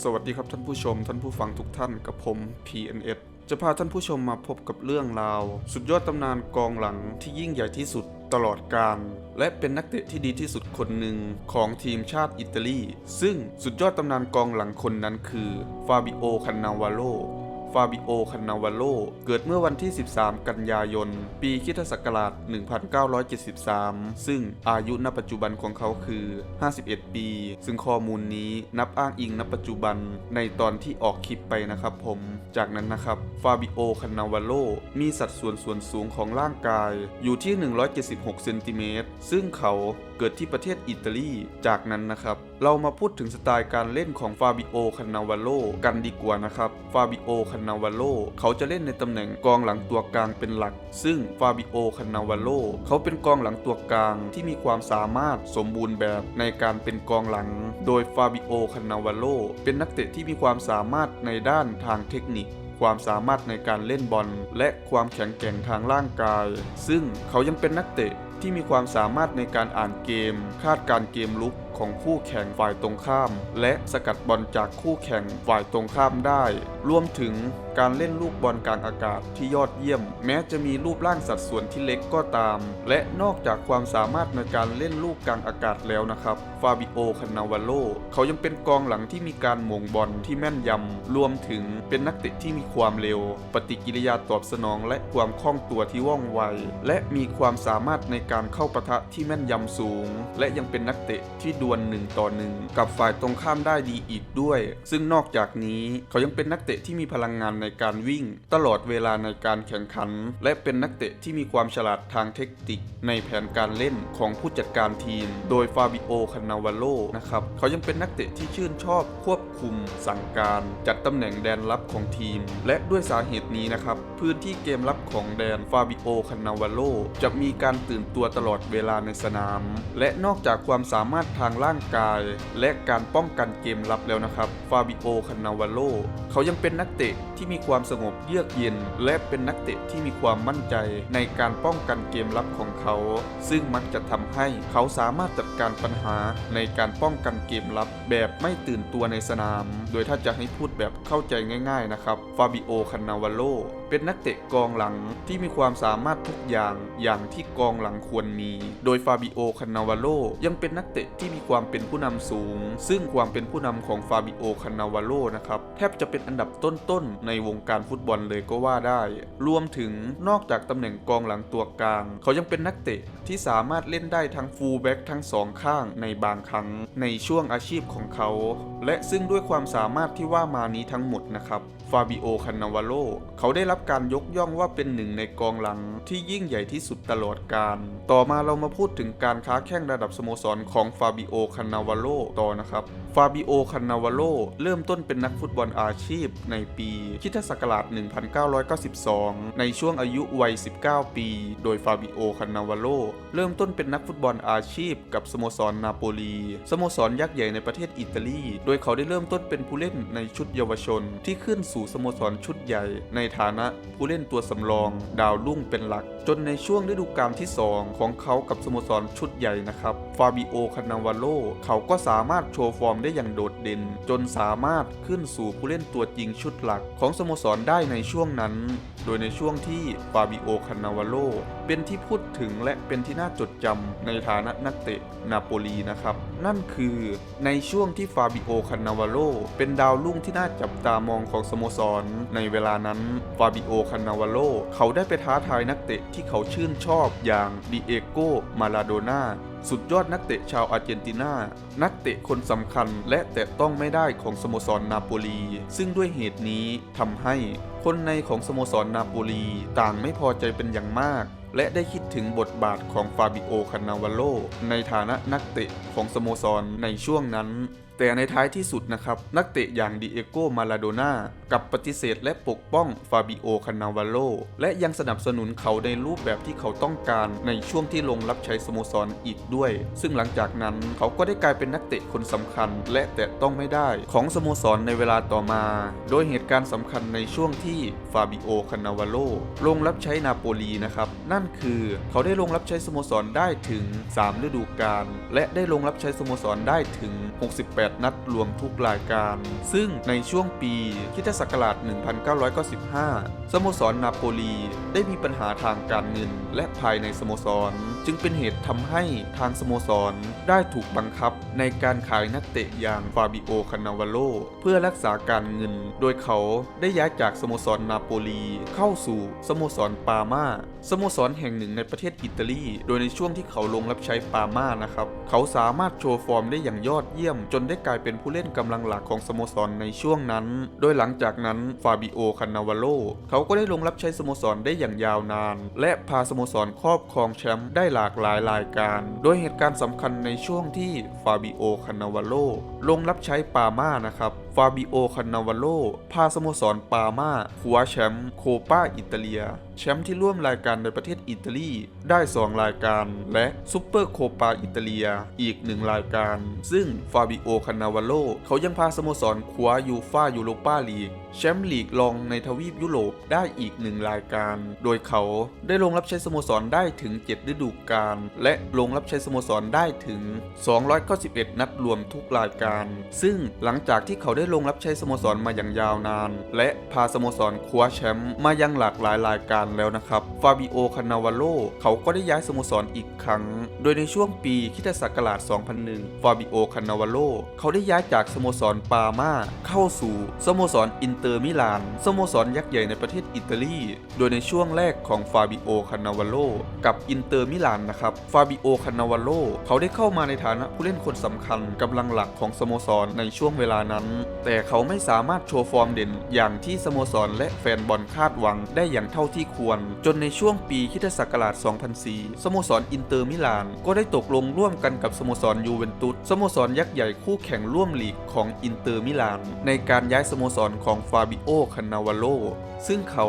สวัสดีครับท่านผู้ชม ท่านผู้ฟังทุกท่านกับผม PNS จะพาท่านผู้ชมมาพบกับเรื่องราว สุดยอดตำนานกองหลังที่ยิ่งใหญ่ที่สุดตลอดกาลและเป็นนักเตะที่ดีที่สุดคนหนึ่งของทีมชาติอิตาลี ซึ่งสุดยอดตำนานกองหลังคนนั้นคือฟาบิโอคันนาวาโล ฟาบิโอ คันนาวาโล เกิดเมื่อวันที่ 13 กันยายน ปีคริสตศักราช 1973 ซึ่งอายุณปัจจุบันของเขาคือ 51 ปี ซึ่งข้อมูลนี้นับอ้างอิงณปัจจุบันในตอนที่ออกคลิปไปนะครับผม จากนั้นนะครับ ฟาบิโอ คันนาวาโล มีสัดส่วนส่วนสูงของร่างกายอยู่ที่ 176 เซนติเมตร ซึ่งเขา กิดที่ประเทศอิตาลี จากนั้นนะครับ เรามาพูดถึงสไตล์การเล่นของฟาบิโอคันาวาโลกันดีกว่านะครับ ฟาบิโอคันาวาโลเขาจะเล่นในตำแหน่งกองหลังตัวกลางเป็นหลัก ซึ่งฟาบิโอคันาวาโลเขาเป็นกองหลังตัวกลางที่มีความสามารถสมบูรณ์แบบในการเป็นกองหลัง โดยฟาบิโอคันนาวาโลเป็นนักเตะที่มีความสามารถในด้านทางเทคนิคความสามารถในการเล่นบอลและความแข็งแกร่งทางร่างกาย ซึ่งเขายังเป็นนักเตะ ที่มีความสามารถในการอ่านเกม คาดการเกมลุก ของคู่แข่งฝ่ายตรงข้าม และสกัดบอลจากคู่แข่งฝ่ายตรงข้ามได้ รวมถึงการเล่นลูกบอลกลางอากาศที่ยอดเยี่ยม แม้จะมีรูปร่างสัดส่วนที่เล็กก็ตาม และนอกจากความสามารถในการเล่นลูกกลางอากาศแล้วนะครับฟาบิโอคันาวาโลเขายังเป็นกองหลังที่มีการมงบอลที่แม่นยำ รวมถึงเป็นนักเตะที่มีความเร็ว ปฏิกิริยาตอบสนอง และความคล่องตัวที่ว่องไว และมีความสามารถในการเข้าปะทะที่แม่นยำสูง และยังเป็นนักเตะที่ดวลหนึ่งต่อหนึ่งกับฝ่ายตรงข้ามได้ดีอีกด้วย ซึ่งนอกจากนี้เขายังเป็นนักเตะที่มีพลังงานในการวิ่ง ตลอดเวลาในการแข่งขัน และเป็นนักเตะที่มีความฉลาดทางเทคนิคในแผนการเล่นของผู้จัดการทีม โดยฟาบิโอคันาวาโลนะครับเขายังเป็นนักเตะที่ชื่นชอบควบคุม สั่งการ จัดตำแหน่งแดนรับของทีม และด้วยสาเหตุนี้นะครับพื้นที่เกมรับของแดนฟาบิ โอคันนาวาโลจะมีการตื่นตัวตลอดเวลาในสนาม และนอกจากความสามารถทางร่างกาย และการป้องกันเกมรับแล้วนะครับ ฟาบิโอคันนาวาโลเขายังเป็นนักเตะที่มีความสงบเยือกเย็น และเป็นนักเตะที่มีความมั่นใจในการป้องกันเกมรับของเขา ซึ่งมักจะทำให้เขาสามารถจัดการปัญหาในการป้องกันเกมรับแบบไม่ตื่นตัวในสนาม โดยถ้าจะให้พูดแบบเข้าใจง่าย ๆนะครับ ฟาบิโอคันนาวาโลเป็นนักเตะกองหลังที่มีความสาามารถทุกอย่างอย่างที่กองหลังควรมี โดยฟาบิโอคันาวาโลยังเป็นนักเตะที่มีความเป็นผู้นำสูง ซึ่งความเป็นผู้นำของฟาบิโอคันาวาโลนะครับแทบจะเป็นอันดับต้นๆในวงการฟุตบอลเลยก็ว่าได้ รวมถึงนอกจากตำแหน่งกองหลังตัวกลาง เขายังเป็นนักเตะที่สามารถเล่นได้ทั้งฟูลแบ็กทั้งสองข้างในบางครั้งในช่วงอาชีพของเขา และซึ่งด้วยความสามารถที่ว่ามานี้ทั้งหมดนะครับฟาบิโอคันนาวาโลเขาได้รับการยกย่องว่าเป็นหนึ่งในกองหลังที่ยิ่งใหญ่ที่สุดตลอดกาลต่อมาเรามาพูดถึงการค้าแข่งระดับสโมสรของฟาบิโอคันาวาโลต่อนะครับฟาบิโอคันาวาโลเริ่มต้นเป็นนักฟุตบอลอาชีพในปีคริสตศักราช 1992 ในช่วงอายุวัย 19 ปี โดยฟาบิโอคันนาวาโลเริ่มต้นเป็นนักฟุตบอลอาชีพกับสโมสรนาโปลีสโมสรยักษ์ใหญ่ในประเทศอิตาลี โดยเขาได้เริ่มต้นเป็นผู้เล่นในชุดเยาวชน ที่ขึ้นสู่สโมสรชุดใหญ่ ในฐานะผู้เล่นตัวสำรอง ดาวรุ่งเป็นหลัก จนในช่วงฤดูกาลที่ 2 ของเขากับสโมสรชุดใหญ่นะครับฟาบิโอคานาวาโลเขาก็สามารถโชว์ฟอร์มได้อย่างโดดเด่น จนสามารถขึ้นสู่ผู้เล่นตัวจริงชุดหลักของสโมสรได้ในช่วงนั้น โดยในช่วงที่ฟาบิโอคานาวาโล เป็นที่พูดถึงและเป็นที่น่าจดจำในฐานะนักเตะนาโปลีนะครับ นั่นคือในช่วงที่ฟาบิโอคานาวาโลเป็นดาวรุ่งที่น่าจับตามองของสโมสร ในเวลานั้นฟาบิโอคานาวาโลเขาได้ไปท้าทายนักเตะที่เขาชื่นชอบอย่างดิเอโกมาลาโดนาสุดยอดนักเตะชาวอาร์เจนตินา นักเตะคนสำคัญและแตะต้องไม่ได้ของสโมสรนาโปลี ซึ่งด้วยเหตุนี้ทำให้คนในของสโมสรนาโปลีต่างไม่พอใจเป็นอย่างมาก และได้คิดถึงบทบาทของฟาบิโอคานาวาโลในฐานะนักเตะของสโมสรในช่วงนั้นแต่ในท้ายที่สุดนะครับ นักเตะอย่างดิเอโกมาลาโดน่ากับปฏิเสธและปกป้องฟาบิโอคานาวาโลและยังสนับสนุนเขาในรูปแบบที่เขาต้องการในช่วงที่ลงรับใช้สโมสรอีกด้วย ซึ่งหลังจากนั้นเขาก็ได้กลายเป็นนักเตะคนสำคัญ และแตะต้องไม่ได้ของสโมสรในเวลาต่อมา โดยเหตุการณ์สำคัญในช่วงที่ฟาบิโอคานาวาโลลงรับใช้นาโปลีนะครับ นั่นคือเขาได้ลงรับใช้สโมสรได้ถึง 3 ฤดูกาลและได้ลงรับใช้สโมสรได้ถึง 68 8 นัดรวมทุกรายการ ซึ่งในช่วงปีคริสตศักราช 1995 สโมสรนาโปลีได้มีปัญหาทางการเงิน และภายในสโมสร จึงเป็นเหตุทำให้ทางสโมสรได้ถูกบังคับในการขายนักเตะอย่างฟาบิโอ คานาวาโล เพื่อรักษาการเงิน โดยเขาได้ย้ายจากสโมสรนาโปลีเข้าสู่สโมสรปามาสโมสรแห่งหนึ่งในประเทศอิตาลี โดยในช่วงที่เขาลงรับใช้ปามานะครับ เขาสามารถโชว์ฟอร์มได้อย่างยอดเยี่ยมจนได้ได้กลายเป็นผู้เล่นกำลังหลักของสโมสรในช่วงนั้น โดยหลังจากนั้นฟาบิโอคานาวาโลเขาก็ได้ลงรับใช้สโมสรได้อย่างยาวนาน และพาสโมสรครอบครองแชมป์ได้หลากหลายรายการ โดยเหตุการณ์สำคัญในช่วงที่ฟาบิโอคานาวาโลลงรับใช้ปาม่านะครับ ฟาบิโอคานาวาโลพาสโมสรปาม่าคว้าแชมป์โคปาอิตาเลีย แชมป์ที่ร่วมรายการในประเทศอิตาลีได้ 2 รายการ และซูเปอร์โคปาอิตาเลียอีก 1 รายการ ซึ่งฟาบิโอคานาวาโลเขายังพาสโมสรคว้ายูฟายูโรปาลีกแชมป์ลีกรองในทวีปยุโรปได้อีกหนึ่งรายการ โดยเขาได้ลงรับใช้สโมสรได้ถึง 7 ฤดูกาล และลงรับใช้สโมสรได้ถึง 291 นัดรวมทุกรายการ ซึ่งหลังจากที่เขาได้ได้ลงรับใช้สโมสรมาอย่างยาวนาน และพาสโมสรคว้าแชมป์มายังหลากหลายรายการแล้วนะครับฟาบิโอคานาวาโลเขาก็ได้ย้ายสโมสรอีกครั้ง โดยในช่วงปีคิตศักราช 2001 ฟาบิโอคานาวาโลเขาได้ย้ายจากสโมสรปามา เข้าสู่สโมสรอินเตอร์มิลาน สโมสรยักษ์ใหญ่ในประเทศอิตาลี โดยในช่วงแรกของฟาบิโอคานาวาโลกับอินเตอร์มิลานนะครับ ฟาบิโอคานาวาโลเขาได้เข้ามาในฐานะผู้เล่นคนสำคัญกำลังหลักของสโมสรในช่วงเวลานั้น แต่เขาไม่สามารถโชว์ฟอร์มเด่นอย่างที่สโมสรและแฟนบอลคาดหวังได้อย่างเท่าที่ควร จนในช่วงปีคิทศักราช 2004 สโมสรอินเตอร์มิลาน ก็ได้ตกลงร่วมกันกับสโมสรยูเวนตุสสโมสรยักษ์ใหญ่คู่แข่งร่วมลีกของอินเตอร์มิลาน ในการย้ายสโมสรของฟาบิโอคานาวาโลซึ่งเขา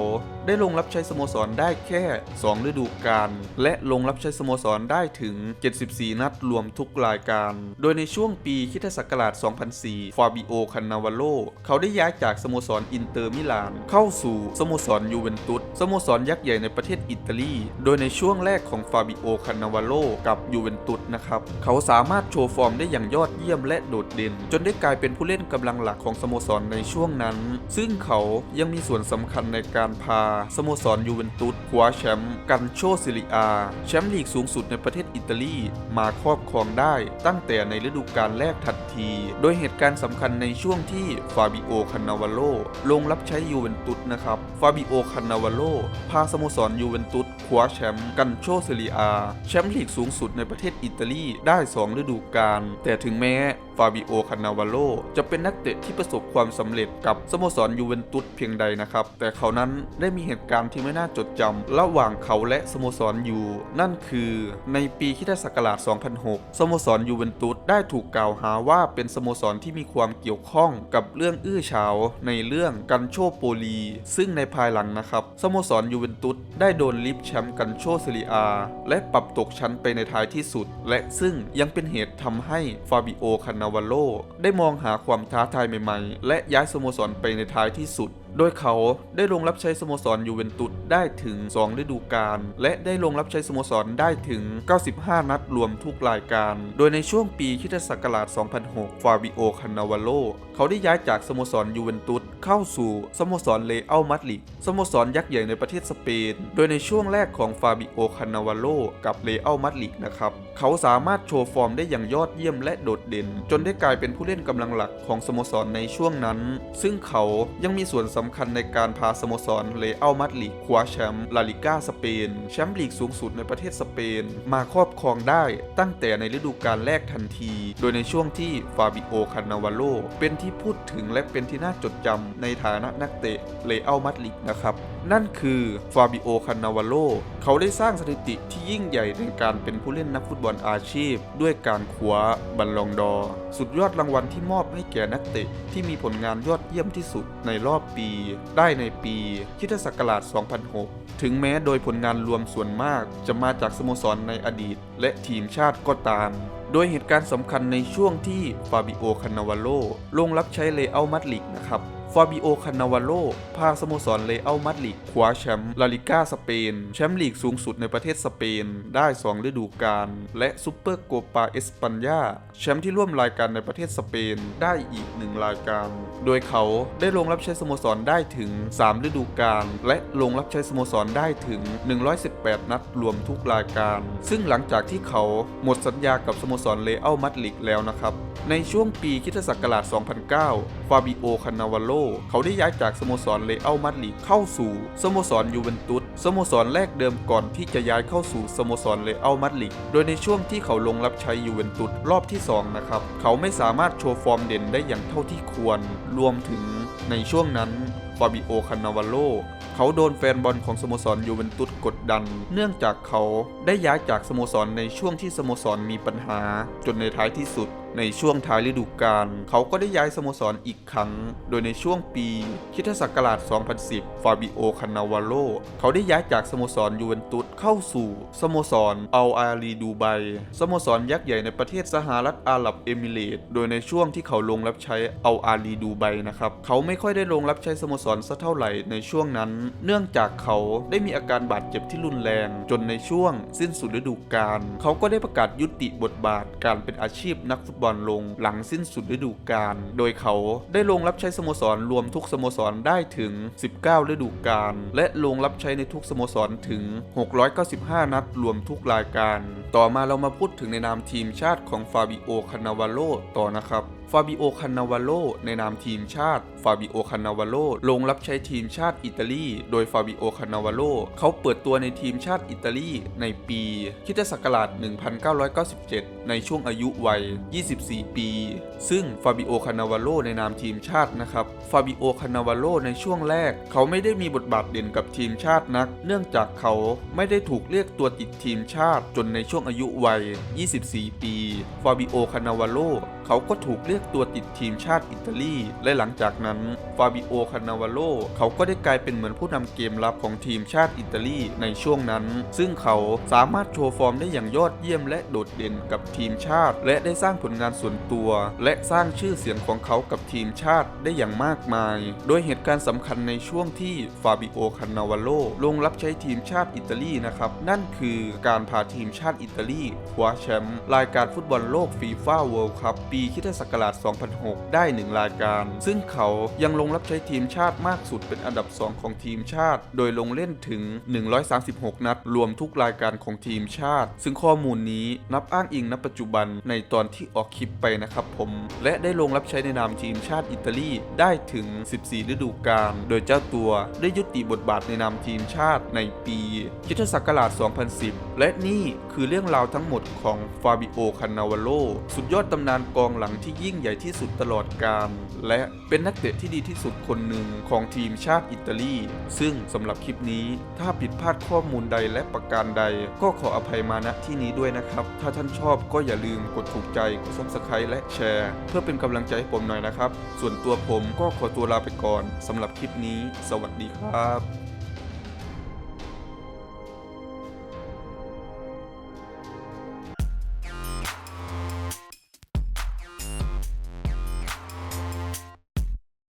ได้ลงรับใช้สโมสรได้แค่ 2 ฤดูกาลและลงรับใช้สโมสรได้ถึง 74 นัดรวมทุกรายการ โดยในช่วงปีคริสตศักราช 2004 ฟาบิโอคานาวาโล เขาได้ย้ายจากสโมสรอินเตอร์มิลาน เข้าสู่สโมสรยูเวนตุส สโมสรยักษ์ใหญ่ในประเทศอิตาลี โดยในช่วงแรกของฟาบิโอคานาวาโล กับยูเวนตุสนะครับ เขาสามารถโชว์ฟอร์มได้อย่างยอดเยี่ยมและโดดเด่น จนได้กลายเป็นผู้เล่นกำลังหลักของสโมสรในช่วงนั้น ซึ่งเขายังมีส่วนสำคัญในการพาสโมสรยูเวนตุสคว้าแชมป์กันโชซิลิอา แชมป์ลีกสูงสุดในประเทศอิตาลี มาครอบครองได้ตั้งแต่ในฤดูกาลแรกทันที โดยเหตุการณ์สำคัญในช่วงที่ฟาบิโอคานาวาโลลงรับใช้ยูเวนตุสนะครับ ฟาบิโอคานาวาโลพาสโมสรยูเวนตุสคว้าแชมป์กันโชซิลิอา แชมป์ลีกสูงสุดในประเทศอิตาลีได้ 2 ฤดูกาลแต่ถึงแม้ฟาบิโอ คานาวาโลจะเป็นนักเตะที่ประสบความสำเร็จกับสโมสรยูเวนตุสเพียงใดนะครับ แต่เขานั้นได้มีเหตุการณ์ที่ไม่น่าจดจำระหว่างเขาและสโมสรยู นั่นคือในปีคริสตศักราช 2006 สโมสรยูเวนตุสได้ถูกกล่าวหาว่าเป็นสโมสรที่มีความเกี่ยวข้องกับเรื่องอื้อฉาวในเรื่องกันโชโปลี ซึ่งในภายหลังนะครับสโมสรยูเวนตุสได้โดนลิฟแชมป์กันโชซิลิอา และปรับตกชั้นไปในท้ายที่สุด และซึ่งยังเป็นเหตุทำให้ฟาบิโอ คานาวาโลได้มองหาความท้าทายใหม่ๆ และย้ายสโมสรไปในท้ายที่สุด โดยเขาได้ลงรับใช้สโมสรยูเวนตุสได้ถึง 2 ฤดูกาลและได้ลงรับใช้สโมสรได้ถึง 95 นัดรวมทุกรายการ โดยในช่วงปีคริสตศักราช 2006 ฟาบิโอ คานาวาโล เขาได้ย้ายจากสโมสรยูเวนตุสเข้าสู่สโมสรเลอัลมาดริดสโมสรยักษ์ใหญ่ในประเทศสเปน โดยในช่วงแรกของฟาบิโอ คานาวาโล กับเลอัลมาดริดนะครับ เขาสามารถโชว์ฟอร์มได้อย่างยอดเยี่ยมและโดดเด่น จนได้กลายเป็นผู้เล่นกำลังหลักของสโมสรในช่วงนั้น ซึ่งเขายังมีส่วนสำำคัญในการพาสโมสรเลอัลมาดริดคว้าแชมป์ลาลิก้าสเปน แชมป์ลีกสูงสุดในประเทศสเปน มาครอบครองได้ตั้งแต่ในฤดูกาลแรกทันที โดยในช่วงที่ฟาบิโอคานาวาโลเป็นที่พูดถึงและเป็นที่น่าจดจำในฐานะนักเตะเลอัลมาดริดนะครับนั่นคือฟาบิโอ คานาวาโล เขาได้สร้างสถิติที่ยิ่งใหญ่ในการเป็นผู้เล่นนักฟุตบอลอาชีพ ด้วยการคว้าบัลลองดอร์สุดยอดรางวัลที่มอบให้แก่นักเตะที่มีผลงานยอดเยี่ยมที่สุดในรอบปีได้ในปีคริสตศักราช 2006 ถึงแม้โดยผลงานรวมส่วนมากจะมาจากสโมสรในอดีต และทีมชาติก็ตาม โดยเหตุการณ์สำคัญในช่วงที่ฟาบิโอคานาวาโลลงรับใช้เลอัลมาดริดนะครับ ฟาบิโอ คานาวาโล พาสโมสรเลอัลมาดริดคว้าแชมป์ลาลิก้าสเปน แชมป์ลีกสูงสุดในประเทศสเปน ได้ 2 ฤดูกาล และซูเปอร์โกปาเอสปัญญาแชมป์ที่ร่วมรายการในประเทศสเปน ได้อีกหนึ่งรายการ โดยเขาได้ลงรับใช้สโมสรได้ถึง 3 ฤดูกาล และลงรับใช้สโมสรได้ถึง 118 นัดรวมทุกรายการ ซึ่งหลังจากที่เขาหมดสัญญากับสโมสรเลอัลมาดริดแล้วนะครับ ในช่วงปีคริสตศักราช 2009 ฟาบิโอ คานาวาโลเขาได้ย้ายจากสโมสรเลอัลมาดริดเข้าสู่สโมสรยูเวนตุสสโมสรแรกเดิมก่อนที่จะย้ายเข้าสู่สโมสรเลอัลมาดริดโดยในช่วงที่เขาลงรับใช้ยูเวนตุสรอบที่2นะครับเขาไม่สามารถโชว์ฟอร์มเด่นได้อย่างเท่าที่ควร รวมถึงในช่วงนั้นฟาบิโอคานาวาโลเขาโดนแฟนบอลของสโมสรยูเวนตุสกดดัน เนื่องจากเขาได้ย้ายจากสโมสรในช่วงที่สโมสรมีปัญหา จนในท้ายที่สุด ในช่วงท้ายฤดูกาลเขาก็ได้ย้ายสโมสรอีกครั้ง โดยในช่วงปีคริสตศักราช 2010 ฟาบิโอ คานาวาโล เขาได้ย้ายจากสโมสรยูเวนตุสเข้าสู่สโมสรอัลอาลีดูไบ สโมสรยักษ์ใหญ่ในประเทศสหรัฐอาหรับเอมิเรตส์โดยในช่วงที่เขาลงรับใช้อัลอาลีดูไบนะครับ เขาไม่ค่อยได้ลงรับใช้สโมสรสักเท่าไหร่ในช่วงนั้น เนื่องจากเขาได้มีอาการบาดเจ็บที่รุนแรง จนในช่วงสิ้นสุดฤดูกาล เขาก็ได้ประกาศยุติบทบาทการเป็นอาชีพนักฟุตบอลลงหลังสิ้นสุดฤดูกาล โดยเขาได้ลงรับใช้สโมสรรวมทุกสโมสรได้ถึง 19 ฤดูกาล และลงรับใช้ในทุกสโมสรถึง 695 นัดรวมทุกรายการ ต่อมาเรามาพูดถึงในนามทีมชาติของฟาบิโอคานาวาโลต่อนะครับฟาบิโอคานาวาโลในนามทีมชาติฟาบิโอคานาวาโลลงรับใช้ทีมชาติอิตาลี โดยฟาบิโอคานาวาโลเขาเปิดตัวในทีมชาติอิตาลีในปีคิตศักราช 1997 ในช่วงอายุวัย 24 ปี ซึ่งฟาบิโอคานาวาโลในนามทีมชาตินะครับฟาบิโอคานาวาโลในช่วงแรก เขาไม่ได้มีบทบาทเด่นกับทีมชาตินัก เนื่องจากเขาไม่ได้ถูกเรียกตัวติดทีมชาติจนในช่วงอายุวัย 24 ปี ฟาบิโอ คานาวาโล เขาก็ถูกเรียกตัวติดทีมชาติอิตาลี และหลังจากนั้น ฟาบิโอ คานาวาโล เขาก็ได้กลายเป็นเหมือนผู้นำเกมรับของทีมชาติอิตาลีในช่วงนั้น ซึ่งเขาสามารถโชว์ฟอร์มได้อย่างยอดเยี่ยมและโดดเด่นกับทีมชาติ และได้สร้างผลงานส่วนตัว และสร้างชื่อเสียงของเขากับทีมชาติได้อย่างมากมาย โดยเหตุการณ์สำคัญในช่วงที่ฟาบิโอ คานาวาโลลงรับใช้ทีมชาติอิตาลีนะครับ นั่นคือการพาทีมชาติอิตาลีคว้าแชมป์รายการฟุตบอลโลกฟีฟ่าเวิลด์คัพปีคริสตศักราช 2006 ได้หนึ่งรายการ ซึ่งเขายังลงรับใช้ทีมชาติมากสุดเป็นอันดับ 2 ของทีมชาติ โดยลงเล่นถึง 136 นัด รวมทุกรายการของทีมชาติ ซึ่งข้อมูลนี้นับอ้างอิงณปัจจุบันในตอนที่ออกคลิปไปนะครับผม และได้ลงรับใช้ในนามทีมชาติอิตาลีได้ถึง 14 ฤดูกาล โดยเจ้าตัวได้ยุติบทบาทในนามทีมชาติในปีคริสตศักราช 2010 และนี่คือเรื่องราวทั้งหมดของฟาบิโอคานาวาโล สุดยอดตำนานกององหลังที่ยิ่งใหญ่ที่สุดตลอดกาลและเป็นนักเตะที่ดีที่สุดคนหนึ่งของทีมชาติอิตาลี ซึ่งสำหรับคลิปนี้ถ้าผิดพลาดข้อมูลใดและประการใด ก็ขออภัยมาณที่นี้ด้วยนะครับ ถ้าท่านชอบก็อย่าลืมกดถูกใจกด subscribe และแชร์ เพื่อเป็นกำลังใจให้ผมหน่อยนะครับ ส่วนตัวผมก็ขอตัวลาไปก่อนสำหรับคลิปนี้ สวัสดีครับ